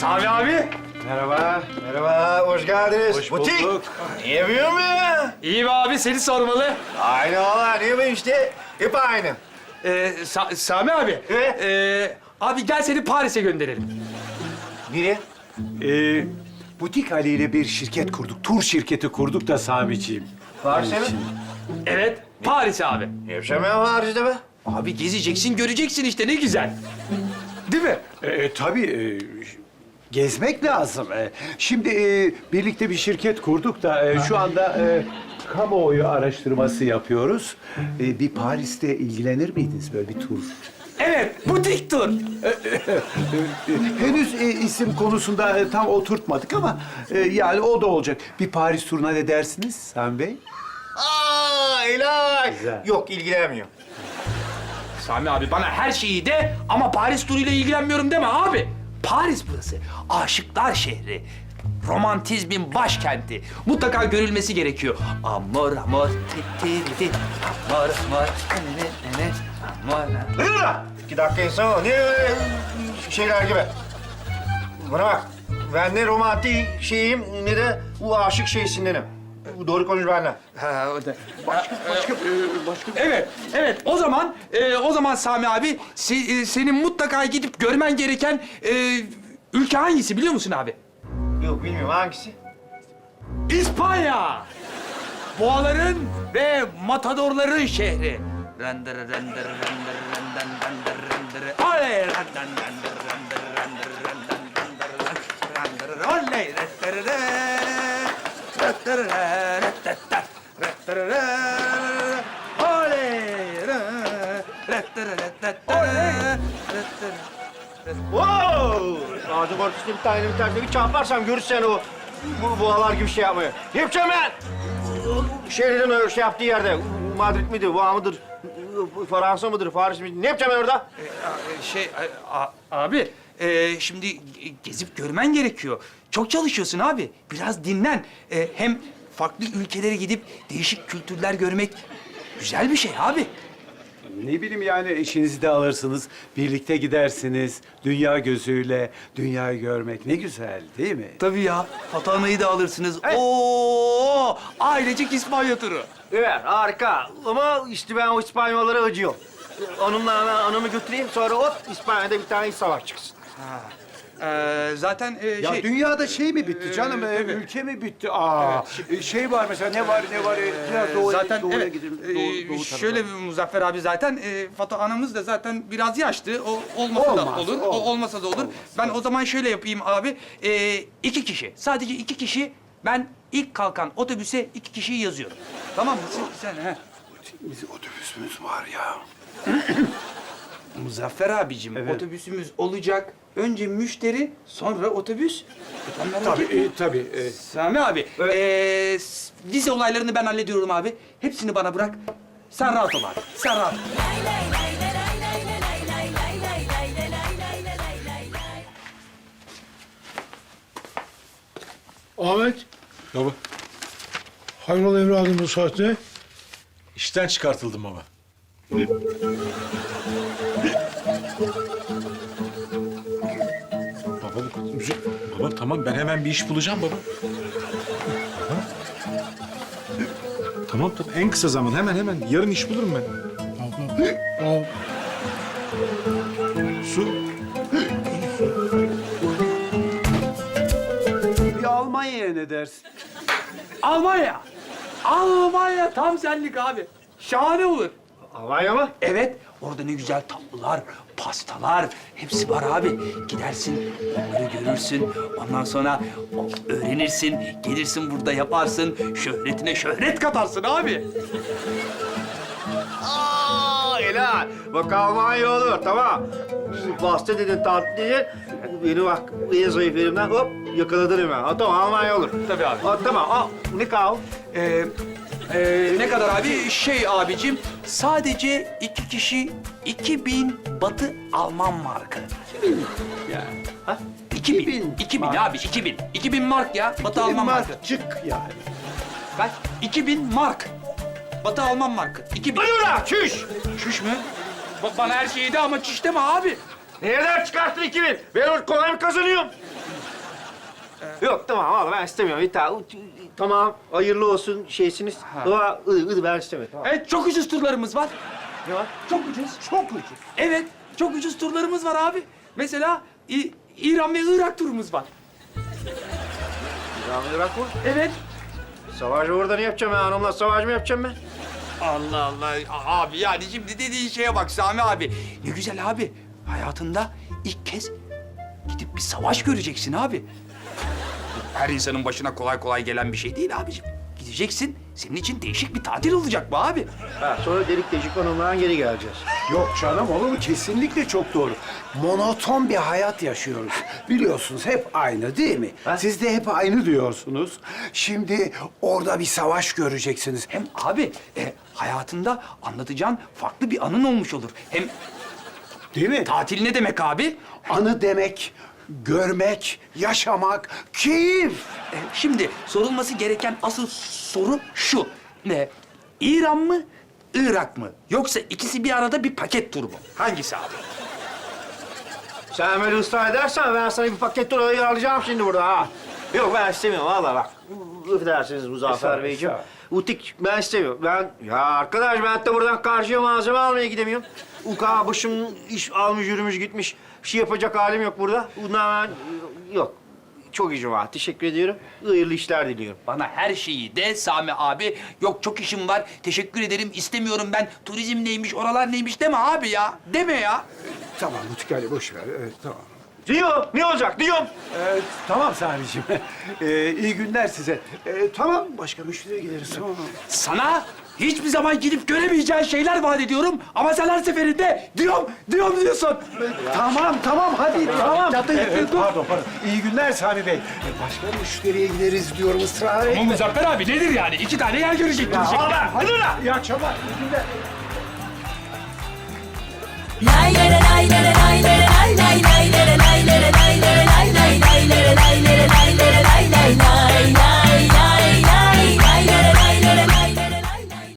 Sami abi. Merhaba, merhaba. Hoş geldiniz. Hoş Butik. bulduk. Ne yapıyorsun be ya? İyi be abi seni sormalı. Aynı valla. Ne yapayım işte? Hep aynı. Ee, Sa- Sami abi. Evet. Ee, abi gel seni Paris'e gönderelim. Nereye? Ee, Butik Ali ile bir şirket kurduk. Tur şirketi kurduk da Sami'ciğim. Paris'e mi? Evet Paris abi. Ne yapacağım ben Paris'te be? Abi gezeceksin göreceksin işte ne güzel. Değil mi? Ee, tabii e, gezmek lazım. Ee, şimdi e, birlikte bir şirket kurduk da e, şu anda e, kamuoyu araştırması yapıyoruz. E, bir Paris'te ilgilenir miydiniz böyle bir tur? Evet butik tur. E, henüz e, isim konusunda e, tam oturtmadık ama e, yani o da olacak. Bir Paris turuna ne dersiniz Sami Bey? Aa, helal. Güzel. Yok, ilgilenmiyorum. Sami abi bana her şeyi de ama Paris turuyla ilgilenmiyorum deme abi. Paris burası. Aşıklar şehri. Romantizmin başkenti. Mutlaka görülmesi gerekiyor. Amor amor ti ti ti. Amor amor ne ne ne amor. Ne diyor lan? İki dakika insan ol. Ne öyle şeyler gibi? Bana bak. Ben ne romantik şeyim ne de bu aşık şeysindenim. Doğru konuş benimle. Ha, o da. Başka, başka, başka. Evet, evet. O zaman, e, o zaman Sami abi, se- e, senin mutlaka gidip görmen gereken e, ülke hangisi biliyor musun abi? Yok bilmiyorum hangisi? İspanya. Boğaların ve matadorların şehri. Render, render, render, render, render, render. Oley! Render, render, render, render, Wow! Ağacın ortasında bir tane bir tane bir çarparsam görürsen o bu boğalar gibi şey yapmıyor. Ne yapacağım ben? Şehrin o şey yaptığı yerde. Madrid midir, Van mıdır, Fransa mıdır, Paris midir? Ne yapacağım ben orada? Ee, Şey abi e, şimdi ge- gezip görmen gerekiyor. Çok çalışıyorsun abi. Biraz dinlen. E, hem farklı ülkelere gidip değişik kültürler görmek güzel bir şey abi. Ne bileyim yani eşinizi de alırsınız, birlikte gidersiniz. Dünya gözüyle dünyayı görmek ne güzel değil mi? Tabii ya. Fatanayı da alırsınız. Oo! Ailecek İspanya turu. Evet, harika. Ama işte ben o İspanyollara acıyorum. Onunla ana- anamı götüreyim, sonra hop İspanya'da bir tane savaş çıksın. Ee, zaten e, Ya şey... dünyada şey mi bitti canım? e, tabii. ülke mi bitti? Aa, e, şey var mesela ne var ne var? e, Biraz doğuya, zaten doğuya evet, gidelim. e, Doğu, doğu tarafa. şöyle bir Muzaffer abi zaten e, Fato anamız da zaten biraz yaşlı. O olmasa da Olmaz, olur. O, olmaz. olmasa da olur. Ben o zaman şöyle yapayım abi. E, iki kişi. Sadece iki kişi. Ben ilk kalkan otobüse iki kişiyi yazıyorum. Tamam mı? Sen, sen he. Bizim otobüsümüz var ya. Muzaffer abicim Evet. otobüsümüz olacak. Önce müşteri, sonra otobüs. Sen merak Tabii, etme. e, tabii. e, Sami abi, ee, s- vize olaylarını ben hallediyorum abi. Hepsini bana bırak. Sen rahat ol abi. Sen rahat ol. Ahmet, Baba, hayrola evladım bu saatte? işten çıkartıldım baba. baba tamam ben hemen bir iş bulacağım baba. Tamam tamam en kısa zaman hemen hemen yarın iş bulurum ben. Al. Su. bir Almanya'ya ne dersin? Almanya. Almanya tam senlik abi. Şahane olur. Almanya mı? Evet, orada ne güzel tatlılar, pastalar, hepsi var abi. Gidersin, onları görürsün. Ondan sonra öğrenirsin, gelirsin burada yaparsın. Şöhretine şöhret katarsın abi. Aa, helal. Bak Almanya olur, tamam. Pasta dedin, tatlı dedin. Beni bak, en zayıf elimden hop yakaladın hemen. Ha, tamam, Almanya olur. Tabii abi. Ha, tamam, al. Ne kal? Ee, e, ne kadar abi? Şey abicim, sadece iki kişi 2000 Batı Alman markı. Ya. Ha? 2000. 2000 2000 mark. abi 2000. 2000 mark ya. Batı Alman markı. Çık yani. Kaç? 2000 mark. Batı Alman markı. 2000. Hadi ulan, çüş! Şuş mü? Ba- bana her şeyi de ama çiş deme abi. Nereden çıkarttın 2000? Ben kolay mı kazanıyorum? Yok tamam vallahi ben istemiyorum. Bir tane, tamam hayırlı olsun şeysiniz. Ama ı, ı, ben istemiyorum. Tamam. Evet çok ucuz turlarımız var. Ne var? Çok ucuz. Çok ucuz. Evet çok ucuz turlarımız var abi. Mesela İ- İran ve Irak turumuz var. İran Irak mı? Evet. Savaşı orada ne yapacağım ben? Hanımla savaş mı yapacağım ben? Allah Allah. A- Abi yani şimdi dediğin şeye bak Sami abi. Ne güzel abi. Hayatında ilk kez gidip bir savaş göreceksin abi. Her insanın başına kolay kolay gelen bir şey değil abicim. Gideceksin. Senin için değişik bir tatil olacak bu abi. Ha, sonra delik deşik hanımdan geri geleceğiz. Yok canım olur mu? Kesinlikle çok doğru. Monoton bir hayat yaşıyoruz. Biliyorsunuz hep aynı değil mi? Ha? Siz de hep aynı diyorsunuz. Şimdi orada bir savaş göreceksiniz. Hem abi e, hayatında anlatacağın farklı bir anın olmuş olur. Hem Değil mi? tatil ne demek abi? Anı demek, görmek, yaşamak, keyif. E, şimdi sorulması gereken asıl soru şu. Ne? İran mı, Irak mı? Yoksa ikisi bir arada bir paket tur mu? Hangisi abi? Sen böyle ısrar edersen ben sana bir paket dolayı alacağım şimdi burada ha. Yok ben istemiyorum vallahi bak. Affedersiniz Muzaffer Estağfurullah, Beyciğim. estağfurullah. Utik ben istemiyorum. Ben ya arkadaş ben de buradan karşıya malzeme almaya gidemiyorum. Uka başım iş almış yürümüş gitmiş. Bir şey yapacak halim yok burada. Bundan ben yok. Çok işim var. Teşekkür ediyorum. Hayırlı işler diliyorum. Bana her şeyi de Sami abi. Yok çok işim var. Teşekkür ederim. istemiyorum ben. Turizm neymiş, oralar neymiş deme abi ya. Deme ya. Tamam Mutik Ali boş ver. Evet, tamam. Diyor. Ne olacak? Diyorum. Ee, tamam Sami'ciğim. Ee, iyi günler size. Ee, tamam başka müşteriye gideriz. Tamam. Sana hiçbir zaman gidip göremeyeceğin şeyler vaat ediyorum. Ama sen her seferinde diyorum, diyorum diyorsun. Tamam tamam hadi tamam. Evet, yıkıldı. pardon pardon. İyi günler Sami Bey. Ee, Başka müşteriye gideriz diyorum ısrar etme. Ama Muzaffer abi nedir yani? İki tane yer görecek diyecekler. Hadi lan. İyi akşamlar. İyi günler. Lay lay lay lay lay